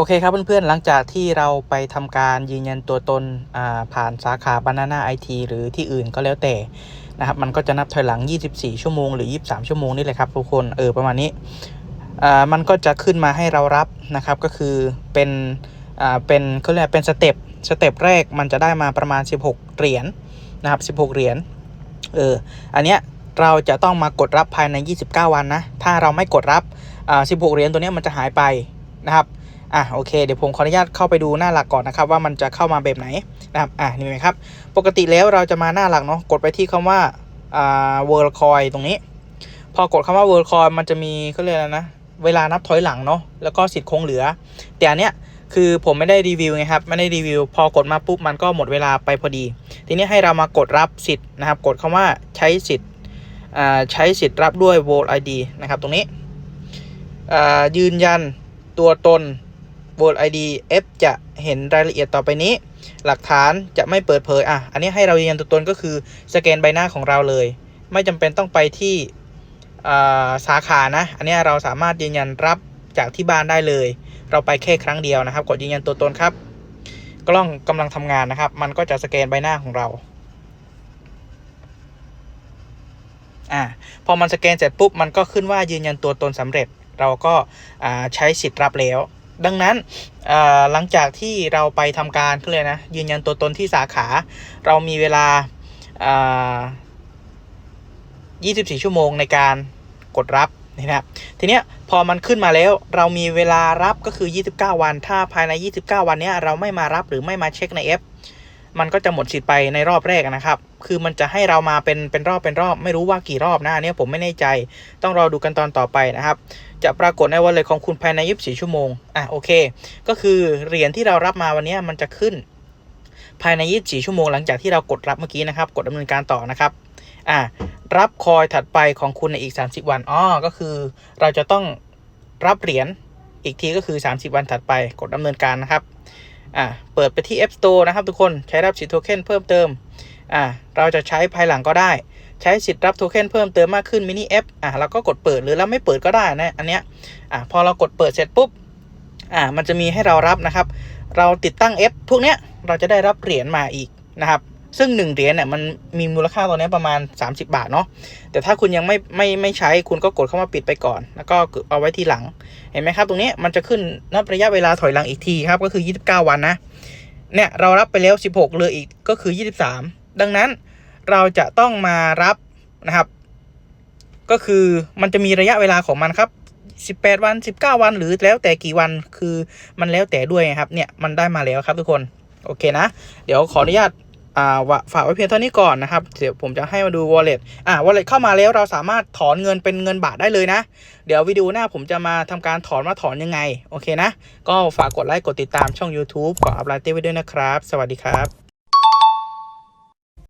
โอเคครับเพื่อนๆ หลังจากที่เราไปทำการยืนยันตัวตนผ่านสาขา Banana IT หรือที่อื่นก็แล้วแต่นะครับ มันก็จะนับถอยหลัง 24 ชั่วโมงหรือ 23 ชั่วโมงนี่แหละครับทุกคน เออประมาณนี้อ่ามันก็จะขึ้นมาให้เรารับนะครับ ก็คือเป็นอ่าเป็นเขาเรียกเป็นสเต็ป สเต็ปแรกมันจะได้มาประมาณ 16 เหรียญนะครับ 16 เหรียญ เออ อันเนี้ยเราจะต้องมากดรับภายใน 29 วันนะ ถ้าเราไม่กดรับอ่า16 เหรียญตัวเนี้ยมันจะหายไปนะครับ อะโอเคเดี๋ยวผมขออนุญาตเข้าไปดูหน้าหลักก่อนนะครับว่ามันจะเข้ามาแบบไหนนะครับอะนี่ไหมครับ ปกติแล้วเราจะมาหน้าหลักเนาะกดไปที่คำว่าอ่า world coin ตรงนี้ พอกดคำว่า world coin มันจะมีเขาเรียกอะไรนะ เวลานับถอยหลังเนาะแล้วก็สิทธิ์คงเหลือ แต่อันเนี้ยคือผมไม่ได้รีวิวไงครับไม่ได้รีวิว พอกดมาปุ๊บมันก็หมดเวลาไปพอดี ทีนี้ให้เรามากดรับสิทธิ์นะครับ กดคำว่าใช้สิทธิ์ใช้สิทธิ์รับด้วย Volt ID นะครับ ตรงนี้ยืนยันตัวตน Volt ID F จะเห็นรายละเอียดต่อไปนี้ หลักฐานจะไม่เปิดเผยอะอันนี้ให้เรายืนยันตัวตนก็คือสแกนใบหน้าของเราเลย ไม่จำเป็นต้องไปที่สาขานะ อันนี้เราสามารถยืนยันรับจากที่บ้านได้เลย เราไปแค่ครั้งเดียวนะครับ กดยืนยันตัวตนครับ กล้องกำลังทำงานนะครับ มันก็จะสแกนใบหน้าของเราอ่าพอมันสแกนเสร็จปุ๊บมันก็ขึ้นว่ายืนยันตัวตนสำเร็จ เราก็ใช้สิทธิ์รับแล้ว ดังนั้นหลังจากที่เราไปทำการก็เลยนะยืนยันตัวตนที่สาขา เรามีเวลา 24 ชั่วโมงในการกดรับนะครับทีเนี้ยพอมันขึ้นมาแล้วเรามีเวลารับก็คือ 29 วัน ถ้าภายใน 29 วันนี้เราไม่มารับหรือไม่มาเช็คในแอป มันก็จะหมดสิทธิ์ไปในรอบแรกนะครับ คือมันจะให้เรามาเป็นเป็นรอบเป็นรอบ ไม่รู้ว่ากี่รอบนะอันเนี้ยผมไม่แน่ใจ ต้องรอดูกันตอนต่อไปนะครับ จะปรากฏในวันเลยของคุณภายใน24ชั่วโมง อะโอเค ก็คือเหรียญที่เรารับมาวันนี้มันจะขึ้น ภายใน 24 ชั่วโมงหลังจากที่เรากดรับเมื่อกี้นะครับ กดดำเนินการต่อนะครับอะรับคอยถัดไปของคุณในอีก 30 วันอ๋อก็คือเราจะต้องรับเหรียญอีกทีก็คือ 30 วันถัดไปกดดำเนินการนะครับ อะเปิดไปที่ App Store นะครับทุกคนใช้รับสิทธิ์โทเค็นเพิ่มเติมอะเราจะใช้ภายหลังก็ได้ ใช้สิทธิ์รับโทเค็นเพิ่มเติมมากขึ้นมินิแอปอะเราก็กดเปิดหรือเราไม่เปิดก็ได้นะอันเนี้ยอะพอเรากดเปิดเสร็จปุ๊บอะมันจะมีให้เรารับนะครับ เราติดตั้งแอปพวกเนี้ยเราจะได้รับเหรียญมาอีกนะครับ ซึ่ง1เหรียญเนี่ยมันมีมูลค่าตอนนี้ประมาณ 30 บาทเนาะแต่ถ้าคุณยังไม่ไม่ไม่ใช้คุณก็กดเข้ามาปิดไปก่อน แล้วก็เอาไว้ทีหลัง เห็นไหมครับ ตรงนี้มันจะขึ้นนับระยะเวลาถอยหลังอีกทีครับ ก็คือ 29 วันนะเนี่ยเรารับไปแล้ว 16เหลยอีกก็คือ 23 ดังนั้นเราจะต้องมารับนะครับ ก็คือมันจะมีระยะเวลาของมันครับ18 วัน 19 วันหรือแล้วแต่กี่วันคือมันแล้วแต่ด้วยครับเนี่ยมันได้มาแล้วครับทุกคนโอเคนะ เดี๋ยวขออนุญาต อ่าฝากไว้เพียงเท่านี้ก่อนนะครับ เดี๋ยวผมจะให้มาดู wallet อ่า wallet เข้ามาแล้วเราสามารถถอนเงินเป็นเงินบาทได้เลยนะ เดี๋ยววิดีโอหน้าผมจะมาทำการถอนว่าถอนยังไง โอเคนะ ก็ฝากกดไลค์กดติดตามช่อง YouTube ขออัปไลน์เต้ไว้ด้วยนะครับ สวัสดีครับ